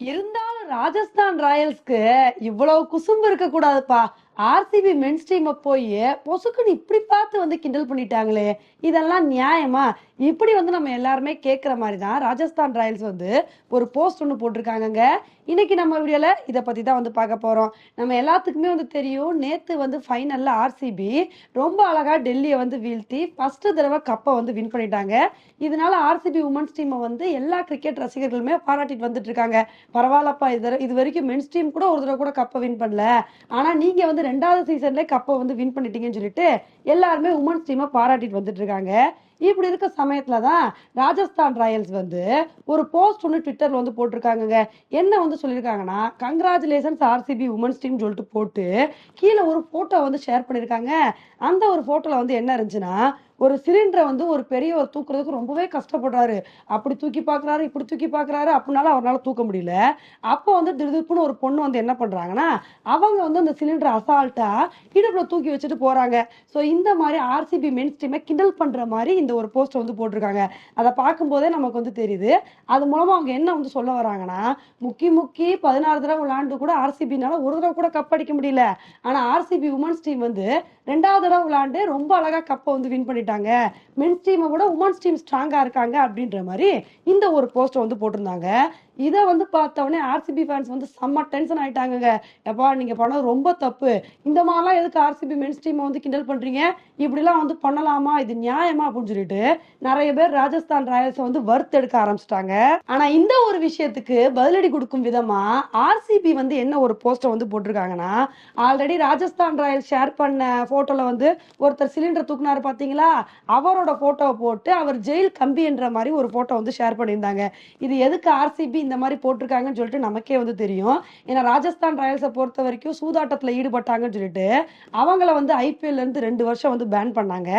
இருந்தாலும் ராஜஸ்தான் ராயல்ஸ்க்கு இவ்வளவு குசும்பு இருக்க கூடாதுப்பா ஆர்சிபி மென்ஸ் டீமை போய் பொசுக்குன்னு இப்படி பார்த்து வந்து கிண்டல் பண்ணிட்டாங்களே இதெல்லாம் நியாயமா? இப்படி வந்து நம்ம எல்லாருமே கேட்குற மாதிரி தான் ராஜஸ்தான் ராயல்ஸ் வந்து ஒரு போஸ்ட் ஒன்று போட்டிருக்காங்கங்க. இன்னைக்கு நம்ம வீடியோவில் இதை பற்றி தான் வந்து பார்க்க போகிறோம் நம்ம எல்லாத்துக்குமே வந்து தெரியும் நேற்று வந்து ஃபைனலில் ஆர்சிபி ரொம்ப அழகாக டெல்லியை வந்து வீழ்த்தி ஃபஸ்ட்டு தடவை கப்பை வந்து வின் பண்ணிட்டாங்க. இதனால ஆர்சிபி உமன்ஸ் டீமை வந்து எல்லா கிரிக்கெட் ரசிகர்களுமே பாராட்டிட்டு வந்துட்டு இருக்காங்க. பரவாயில்லப்பா இது இது வரைக்கும் மென்ஸ் டீம் கூட ஒரு தடவை கூட கப்பை வின் பண்ணல. ஆனால் நீங்கள் வந்து ரெண்டாவது சீசன்ல கப்பை வந்து வின் பண்ணிட்டீங்கன்னு சொல்லிட்டு எல்லாருமே உமன்ஸ் டீமை பாராட்டிட்டு வந்துட்டு இருக்காங்க. இப்படி இருக்க சமயத்துல தான் ராஜஸ்தான் ராயல்ஸ் வந்து ஒரு போஸ்ட் ஒன்று ட்விட்டர்ல வந்து போட்டிருக்காங்கங்க. என்ன வந்து சொல்லியிருக்காங்கன்னா கங்க்ராச்சுலேஷன்ஸ் ஆர்சிபி உமன்ஸ் டீம் சொல்லிட்டு போட்டு கீழே ஒரு போட்டோ வந்து ஷேர் பண்ணியிருக்காங்க. அந்த ஒரு போட்டோல வந்து என்ன இருந்துச்சுன்னா ஒரு சிலிண்டரை வந்து ஒரு பெரியவர் தூக்குறதுக்கு ரொம்பவே கஷ்டப்படுறாரு. அப்படி தூக்கி பார்க்குறாரு இப்படி தூக்கி பார்க்கறாரு. அப்படினால அவரால் தூக்க முடியல. அப்போ வந்து திடுதுப்புன்னு ஒரு பொண்ணு வந்து என்ன பண்ணுறாங்கன்னா அவங்க வந்து அந்த சிலிண்டரை அசால்ட்டாக இடுப்பில் தூக்கி வச்சுட்டு போகிறாங்க ஸோ இந்த மாதிரி ஆர்சிபி மென்ஸ் டீமை கிண்டல் பண்ணுற மாதிரி இந்த ஒரு போஸ்ட் வந்து போட்டிருக்காங்க. அதை பார்க்கும்போதே நமக்கு வந்து தெரியுது. அது மூலமா அவங்க என்ன வந்து சொல்ல வராங்கன்னா முக்கி முக்கி பதினாறு தடவை விளையாண்டு கூட ஆர்சிபினால ஒரு தடவை கூட கப் அடிக்க முடியல. ஆனா ஆர்சிபி உமன்ஸ் டீம் வந்து ரெண்டாவது தடவை விளையாண்டு ரொம்ப அழகா கப்பை வந்து வின் பண்ணிட்டாங்க. மென்ஸ் டீமை விட உமன்ஸ் டீம் ஸ்ட்ராங்கா இருக்காங்க அப்படின்ற மாதிரி இந்த ஒரு போஸ்ட் வந்து போட்டிருந்தாங்க. இதை வந்து பார்த்தவொடனே ஆர்சிபி ஃபேன்ஸ் வந்து செம்ம டென்ஷன் ஆயிட்டாங்கங்க. எப்பா நீங்க பண்ணது ரொம்ப தப்பு. இந்த மாதிரிலாம் எதுக்கு ஆர்சிபி மென்ஸ் டீமை வந்து கிண்டல் பண்றீங்க? இப்படிலாம் வந்து பண்ணலாமா? இது நியாயமா? அப்படின்னு சொல்லிட்டு நிறைய பேர் ராஜஸ்தான் ராயல்ஸை வந்து வறுத்தெடுக்க ஆரம்பிச்சிட்டாங்க. ஆனா இந்த ஒரு விஷயத்துக்கு பதிலடி கொடுக்கும் விதமா ஆர்சிபி வந்து என்ன ஒரு போஸ்டர் வந்து போட்டிருக்காங்கன்னா ஆல்ரெடி ராஜஸ்தான் ராயல்ஸ் ஷேர் பண்ண போட்டோல வந்து ஒருத்தர் சிலிண்டர் தூக்குனாரு பாத்தீங்களா அவரோட போட்டோவை போட்டு அவர் ஜெயில் கம்பி என்ற மாதிரி ஒரு போட்டோ வந்து ஷேர் பண்ணியிருந்தாங்க. இது எதுக்கு ஆர்சிபி இந்த மாதிரி போட்டிருக்காங்கன்னு சொல்லிட்டு நமக்கே வந்து தெரியும். ஏன்னா ராஜஸ்தான் ராயல்ஸை பொறுத்த வரைக்கும் சூதாட்டத்தில் ஈடுபட்டாங்கன்னு சொல்லிட்டு அவங்கள வந்து ஐபிஎல்லேருந்து ரெண்டு வருஷம் வந்து பேன் பண்ணாங்க.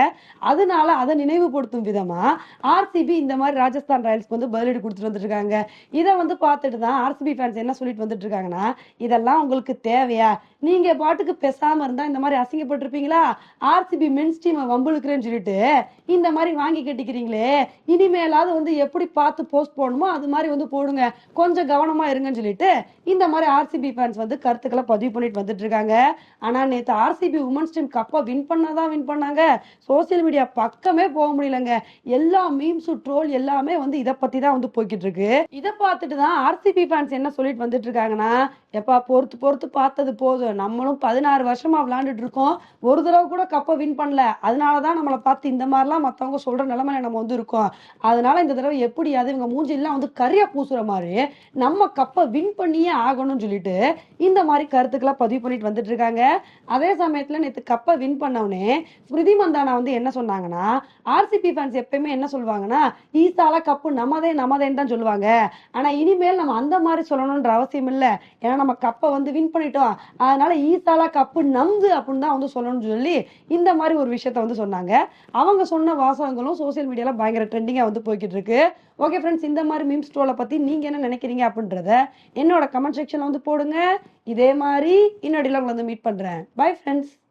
அதனால அதை நினைவுபடுத்தும் விதமாக ஆர்சிபி இந்த மாதிரி ராஜஸ்தான் ராயல்ஸ்க்கு வந்து பதிலடி கொடுத்துட்டு வந்துட்டுருக்காங்க. இதை வந்து பார்த்துட்டு தான் ஆர்சிபி ஃபேன்ஸ் என்ன சொல்லிட்டு வந்துட்டு இருக்காங்கன்னா இதெல்லாம் உங்களுக்கு தேவையா? நீங்கள் பாட்டுக்கு பெசாமல் இருந்தால் இந்த மாதிரி அசிங்கப்பட்டிருப்பீங்களா? ஆர்சிபி மென்ஸ் டீமை வம்பிழுக்கிறேன்னு சொல்லிட்டு இந்த மாதிரி வாங்கி கட்டிக்கிறீங்களே இனிமேலாவது வந்து எப்படி பார்த்து போஸ்ட் போடணுமோ அது மாதிரி வந்து போடுங்க. கொஞ்சம் கவனமா இருங்கன்னு சொல்லிட்டு இந்த மாதிரி ஆர்சிபி ஃபேன்ஸ் வந்து கருத்துக்களை பதிவு பண்ணிட்டு வந்துட்டு இருக்காங்க. ஆனா நேத்து ஆர்சிபி உமன்ஸ் டீம் கப்பை வின் பண்ணாதான் வின் பண்ணாங்க. சோசியல் மீடியா பக்கமே போக முடியலங்க. எல்லா மீம்ஸும் ட்ரோல் எல்லாமே வந்து இதை பத்தி தான் வந்து போய்கிட்டு இருக்கு. இதை பார்த்துட்டு தான் ஆர்சிபி ஃபேன்ஸ் என்ன சொல்லிட்டு வந்துட்டு இருக்காங்கன்னா எப்பா பொறுத்து பொறுத்து பார்த்தது போதும். நம்மளும் பதினாறு வருஷமா விளையாண்டுட்டு இருக்கோம். ஒரு தடவை கூட கப்பை வின் பண்ணல. அதனால தான் நம்மளை பார்த்து இந்த மாதிரிலாம் மற்றவங்க சொல்ற நிலைமையில நம்ம வந்து இருக்கோம். அதனால இந்த தடவை எப்படியாவது இவங்க மூஞ்சிலாம் வந்து கரியா பூசுற மாதிரி நம்ம கப்பை வின் பண்ணியே ஆகணும்னு சொல்லிட்டு இந்த மாதிரி கருத்துக்களை பதிவு பண்ணிட்டு வந்துட்டு இருக்காங்க அதே சமயத்துல நேத்து கப்பை வின் பண்ணவனே ஸ்மிருதி மந்தானா வந்து என்ன சொன்னாங்கன்னா ஆர்சிபி ஃபேன்ஸ் எப்பயுமே என்ன சொல்லுவாங்கன்னா ஈசால கப்பு நமதே நமதேன்னு தான் சொல்லுவாங்க. ஆனா இனிமேல் நம்ம அந்த மாதிரி சொல்லணும்ன்ற அவசியம் இல்ல. ஏன்னா நம்ம கப்பை வந்து வின் பண்ணிட்டோம். அதனால ஈசாலா கப்பு நம்து அப்படின்னு தான் வந்து சொல்லணும்னு சொல்லி இந்த மாதிரி ஒரு விஷயத்த வந்து சொன்னாங்க. அவங்க சொன்ன வாசகங்களும் சோஷியல் மீடியால பயங்கர ட்ரெண்டிங்கா வந்து போய்கிட்டு இருக்கு. ஓகே ஃப்ரெண்ட்ஸ் இந்த மாதிரி மீம் ஸ்டோலை பத்தி நீங்க என்ன நினைக்கிறீங்க அப்படின்றத என்னோட கமெண்ட் செக்ஷனில் வந்து போடுங்க. இதே மாதிரி இன்னொடியில் உங்களை வந்து மீட் பண்றேன். Bye friends